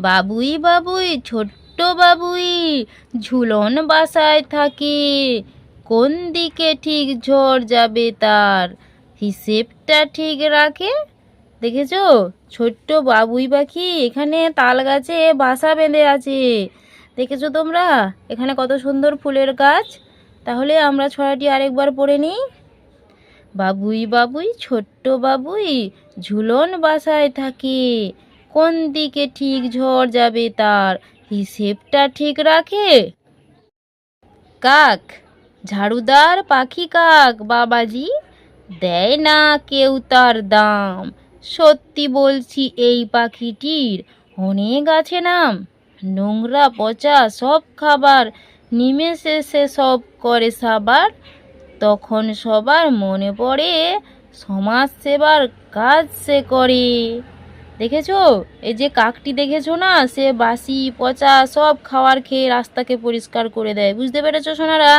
বাবুই বাবুই ছোট্ট বাবুই, ঝুলন বাসায় থাকে। কোন দিকে ঠিক ঝড় যাবে তার? হিসেবটা ঠিক রাখে? দেখেছ? ছোট্ট বাবুই পাখি এখানে তাল গাছে বাসা বেঁধে আছে। দেখেছ তোমরা? এখানে কত সুন্দর ফুলের গাছ। তাহলে আমরা ছড়াটি আরেকবার পড়ে নিই। বাবুই বাবুই, ছোট্ট বাবুই, ঝুলন বাসায় থাকে। কোন দিকে ঠিক ঝড় যাবে তার হিসেবটা ঠিক রাখে? কাক, ঝাড়ুদার পাখি কাক, বাবাজি? দেয় না কেউ তার দাম। সত্যি বলছি, এই পাখিটির অনেক আছে নাম। নোংরা, পচা সব খাবার, নিমেষে সে সব করে সাবার। তখন সবার মনে পড়ে, সমাজ সেবার কাজ সে করে। দেখেছ? এই যে কাকটি দেখেছ না, সে বাসি, পচা, সব খাওয়ার খেয়ে রাস্তাকে পরিষ্কার করে দেয়। বুঝতে পেরেছ সোনারা?